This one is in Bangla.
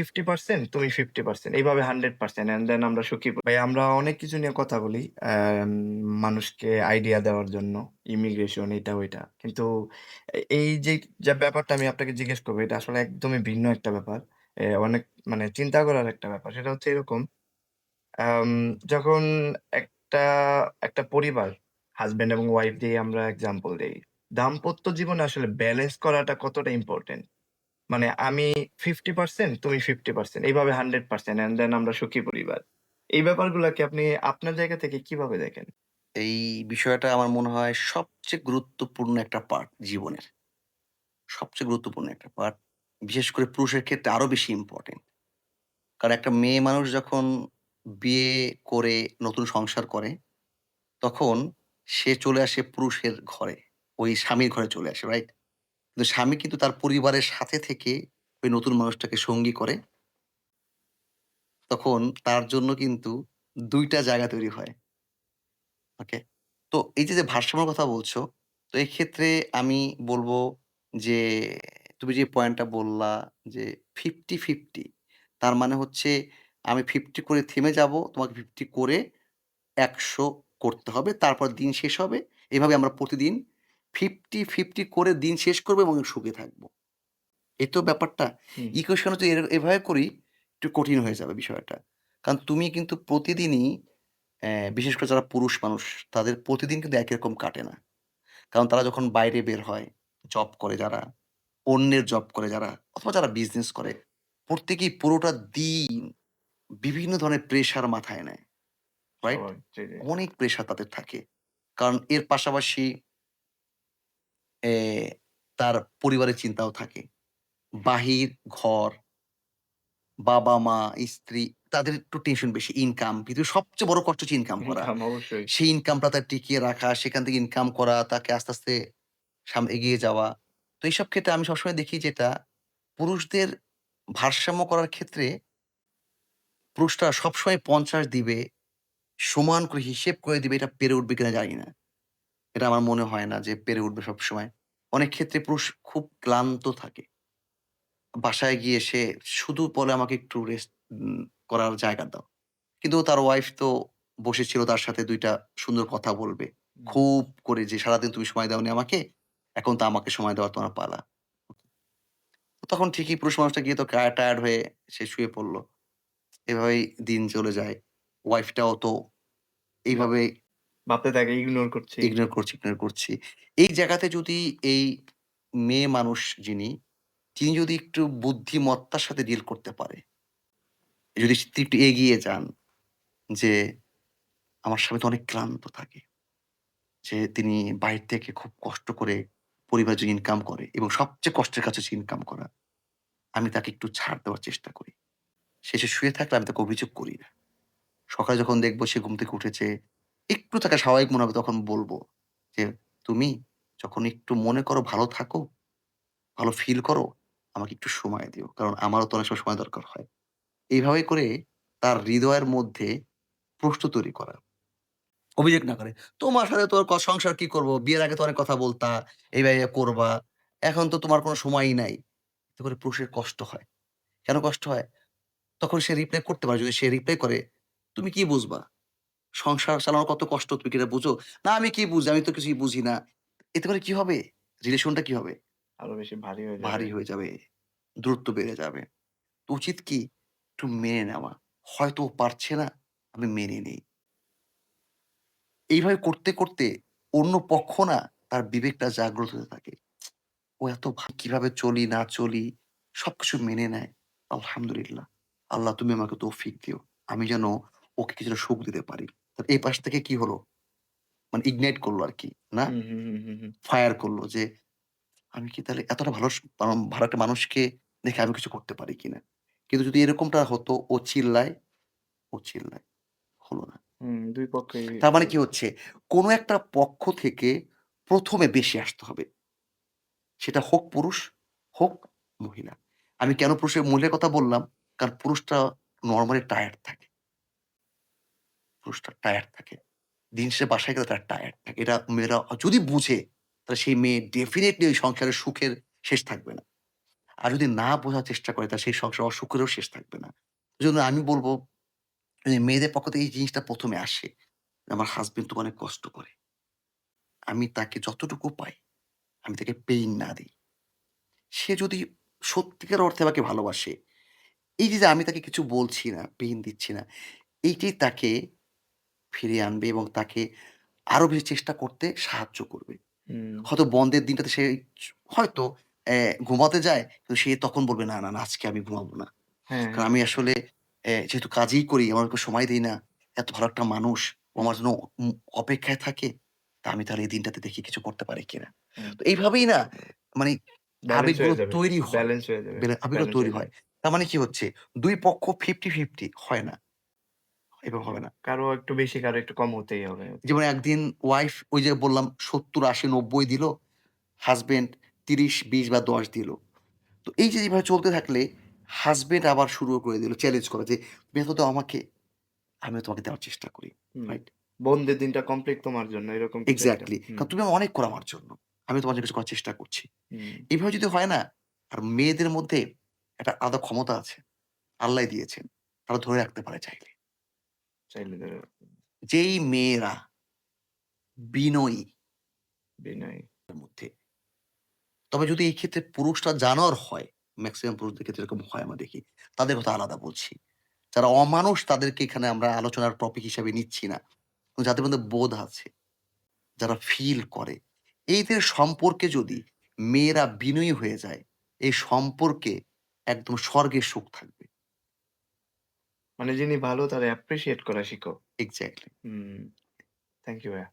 50% তুমি 50% এইভাবে 100% অ্যান্ড দেন আমরা সুখী ভাই আমরা অনেক কিছু নিয়ে কথা বলি। অ্যাম মানুষকে আইডিয়া দেওয়ার জন্য, ইমিগ্রেশন এটা ওইটা। কিন্তু এই যে, যে ব্যাপারটা আমি আপনাকে জিজ্ঞেস করব এটা আসলে একদমই ভিন্ন একটা ব্যাপার। অনেক মানে চিন্তা করার একটা ব্যাপার। সেটা হচ্ছে এরকম আম যখন একটা, একটা পরিবার হাসব্যান্ড এবং ওয়াইফ দিয়ে আমরা এক্সাম্পল দেই। দাম্পত্য জীবনে আসলে ব্যালেন্স করাটা কতটা ইম্পোর্টেন্ট? মানে আমি 50% তুমি 50% এইভাবে 100% অ্যান্ড দেন আমরা সুখী পরিবার। এই ব্যাপারগুলোকে আপনি আপনার জায়গা থেকে কীভাবে দেখেন? এই বিষয়টা আমার মনে হয় সবচেয়ে গুরুত্বপূর্ণ একটা পার্ট জীবনের। সবচেয়ে গুরুত্বপূর্ণ একটা পার্ট। বিশেষ করে পুরুষের ক্ষেত্রে আরও বেশি ইম্পোর্টেন্ট। কারণ একটা মেয়ে মানুষ যখন বিয়ে করে নতুন সংসার করে, তখন সে চলে আসে পুরুষের ঘরে। ওই স্বামীর ঘরে চলে আসে, রাইট? কিন্তু স্বামী কিন্তু তার পরিবারের সাথে থেকে ওই নতুন মানুষটাকে সঙ্গী করে। তখন তার জন্য কিন্তু দুইটা জায়গা তৈরি হয়। ওকে? তো এই যে, যে ভারসাম্যের কথা বলছো, তো এই ক্ষেত্রে আমি বলব যে, তুমি যে পয়েন্টটা বললা যে 50-50 তার মানে হচ্ছে আমি 50 করে থেমে যাব, তোমাকে 50 করে ১০০ করতে হবে। তারপর দিন শেষ হবে। এভাবে আমরা প্রতিদিন 50-50 করে দিন শেষ করব এবং সুখে থাকব। এই তো ব্যাপারটা? ইকুয়েশন এর এভাবে করি, একটু কঠিন হয়ে যাবে বিষয়টা। কারণ তুমি কিন্তু প্রতিদিনই বিশেষ করে যারা পুরুষ মানুষ, তাদের প্রতিদিন কিন্তু একই রকম কাটে না। কারণ তারা যখন বাইরে বের হয়, জব করে যারা, অন্যের জব করে যারা অথবা যারা বিজনেস করে, প্রত্যেকেই পুরোটা দিন বিভিন্ন ধরনের প্রেশার মাথায় নেয়। রাইট? অনেক প্রেশার তাদের থাকে। কারণ এর পাশাপাশি এ তার পরিবারের চিন্তাও থাকে। বাহির, ঘর, বাবা-মা, স্ত্রী তাদের একটু টেনশন বেশি। ইনকাম পৃথিবীর সবচেয়ে বড় কষ্ট হচ্ছে ইনকাম করা। সেই ইনকামটা তার টিকিয়ে রাখা, সেখান থেকে ইনকাম করা, তাকে আস্তে, আস্তে সামনে এগিয়ে যাওয়া। তো এইসব ক্ষেত্রে আমি সবসময় দেখি যেটা পুরুষদের ভারসাম্য করার ক্ষেত্রে পুরুষরা সবসময় ৫০ দিবে, সমান করে হিসেব করে দিবে এটা পেরে উঠবে কিনা জানি না। এটা আমার মনে হয় না যে পেরে উঠবে সবসময়। অনেক ক্ষেত্রে পুরুষ খুব ক্লান্ত থাকে। বাসায় গিয়ে সে শুধু বলে আমাকে একটু রেস্ট করার জায়গা দাও। কিন্তু তার ওয়াইফ তো বসেছিল তার সাথে দুইটা সুন্দর কথা বলবে। খুব করে যে, "সারাদিন তুমি সময় দাওনি আমাকে, এখন তো আমাকে সময় দেওয়ার তোমার পালা।" তখন ঠিকই পুরুষ মানুষটা গিয়ে তো টায়ার্ড হয়ে সে শুয়ে পড়ল এভাবেই দিন চলে যায়। ওয়াইফটাও তো এইভাবে ভাবতে থাকে ইগনোর করছি। ইগনোর করছি, ইগনোর করছি। এই জায়গাতে যদি এই মেয়ে মানুষ যিনি, তিনি যদি একটু বুদ্ধিমত্তার সাথে ডিল করতে পারে, যদি তিনি একটু এগিয়ে যান যে, আমার স্বামী তো অনেক ক্লান্ত থাকে। যে তিনি বাইরে থেকে খুব কষ্ট করে পরিবারের জন্য ইনকাম করে এবং সবচেয়ে কষ্টের হচ্ছে ইনকাম করা। আমি তাকে একটু ছাড় দেওয়ার চেষ্টা করি। এসে শুয়ে থাকলে আমি তাকে অভিযোগ করি না। সকালে যখন দেখব সে ঘুম থেকে উঠেছে, একটু তাকে স্বাভাবিক মনে হবে তখন বলব যে, "তুমি যখন একটু মনে করো ভালো থাকো, ভালো ফিল করো, আমাকে একটু সময় দিও। কারণ আমারও তো অনেক সময় দরকার হয়।" এইভাবে করে তার হৃদয়ের মধ্যে প্রশ্ন তৈরি করা। অভিযোগ না করে, "তোমার সাথে তোর সংসার কি করব? বিয়ের আগে তো অনেক কথা বলতা, এইভাবে করবা। এখন তো তোমার কোনো সময়ই নাই।" এতে করে পুরুষের কষ্ট হয়। কেন কষ্ট হয়? তখন সে রিপ্লাই করতে পারে। যদি সে রিপ্লাই করে, "তুমি কি বুঝবা? সংসার চালানো কত কষ্ট তুমি কি বুঝো?" "না আমি কি বুঝি? আমি তো কিছুই বুঝি না।" এতে করে কি হবে? রিলেশনটা কি হবে? আরও বেশি ভারী হয়ে যাবে। ভারী হয়ে যাবে। দূরত্ব বেড়ে যাবে। তো উচিত কি? একটু মেনে নেওয়া। হয়তো ও পারছে না, আমি মেনে নেই। এইভাবে করতে, করতে অন্য পক্ষ না তার বিবেকটা জাগ্রত হতে থাকে। ও এত কীভাবে চলি না চলি সবকিছু মেনে নেয়। আলহামদুলিল্লাহ। আল্লাহ তুমি আমাকে তৌফিক দিও। আমি যেন ওকে কিছুটা সুখ দিতে পারি। এই পাশ থেকে কি হলো? মানে ইগনাইট করল। না? হুম, হুম, হুম। ফায়ার করল যে আমি কি তাহলে এতটা ভালো ভালো একটা মানুষকে দেখে আমি কিছু করতে পারি কিনা? কিন্তু যদি এরকমটা হতো ও চিল্লায়, ও চিল্লায়। হলো না। ২ পক্ষই তার মানে কি হচ্ছে? কোন একটা পক্ষ থেকে প্রথমে বেশি আসতে হবে। সেটা হোক পুরুষ, হোক মহিলা। আমি কেন পুরুষের মহিলার কথা বললাম? কারণ পুরুষটা নর্মালি টায়ার্ড থাকে। পুরুষটা টায়ার্ড থাকে। দিন শেষে বাসায় গেলে তারা টায়ার্ড থাকে। এটা মেয়েরা যদি বুঝে, তাহলে সেই মেয়ে ডেফিনেটলি ওই সংসারের সুখের শেষ থাকবে না। আর যদি না বোঝার চেষ্টা করে তাহলে সেই সংসার অসুখেরও শেষ থাকবে না। এজন্য আমি বলব মেয়েদের পক্ষ থেকে এই জিনিসটা প্রথমে আসে। আমার হাজবেন্ড তো অনেক কষ্ট করে। আমি তাকে যতটুকু পাই, আমি তাকে পেইন না দিই সে যদি সত্যিকার অর্থে আমাকে ভালোবাসে, এই যে, যে আমি তাকে কিছু বলছি না, পেইন দিচ্ছি না, এইটাই তাকে ফিরিয়ে আনবে এবং তাকে আরও বেশি চেষ্টা করতে সাহায্য করবে। হয়তো বন্ধের দিনটাতে সে হয়তো ঘুমাতে যায়, কিন্তু সে তখন বলবে, "না, না, আজকে আমি ঘুমাবো না।" হ্যাঁ, কারণ হ্যাঁ। আমি আসলে যেহেতু কাজই করি, আমার সময় দিই না। এত ভালো একটা মানুষ, আমার জন্য অপেক্ষায় থাকে। তা আমি তাহলে এই দিনটাতে দেখি কিছু করতে পারি কিনা। তো এইভাবেই না মানে আবেগগুলো তৈরি হয়। আবেগগুলো তৈরি হয়। তার মানে কি হচ্ছে? দুই পক্ষ 50-50 হয় না। এভাবে হবে না। কারও একটু বেশি, কারও একটু কম হতেই হবে। যেমন একদিন ওয়াইফ ওই যে বললাম ৭০, ৮০, ৯০ দিল। হাসব্যান্ড ৩০, ২০ বা ১০ দিল। তো এই যে এভাবে চলতে থাকলে হাসব্যান্ড আবার শুরু করে দিল চ্যালেঞ্জ করা যে, "তুমি এত দাও আমাকে, আমিও তোমাকে দেওয়ার চেষ্টা করি।" হুম। রাইট? বন্ধের দিনটা কমপ্লিট তোমার জন্য এরকম কিছু একটা। এক্সাক্টলি। হুম। কারণ তুমি অনেক করো আমার জন্য। আমি তোমার জন্য কিছু করার চেষ্টা করছি। হুম। এভাবে যদি হয় না, আর মেয়েদের মধ্যে একটা আলাদা ক্ষমতা আছে। আল্লাহই দিয়েছেন। তারা ধরে রাখতে পারে চাইলে। যেই মেয়েরা বিনয়ী বিনয়ী। মধ্যে। তবে যদি এই ক্ষেত্রে পুরুষরা জানোয়ার হয়, ম্যাক্সিমাম পুরুষদের ক্ষেত্রে এরকম হয় আমরা দেখি। তাদের কথা আলাদা বলছি। যারা অমানুষ তাদেরকে এখানে আমরা আলোচনার টপিক হিসাবে নিচ্ছি না। যাদের মধ্যে বোধ আছে, যারা ফিল করে, এইদের সম্পর্কে যদি মেয়েরা বিনয়ী হয়ে যায়, এই সম্পর্কে একদম স্বর্গের সুখ থাকবে। মানে যিনি ভালো তার অ্যাপ্রিসিয়েট করা শিখো। Exactly hmm. থ্যাংক ইউ ভাইয়া।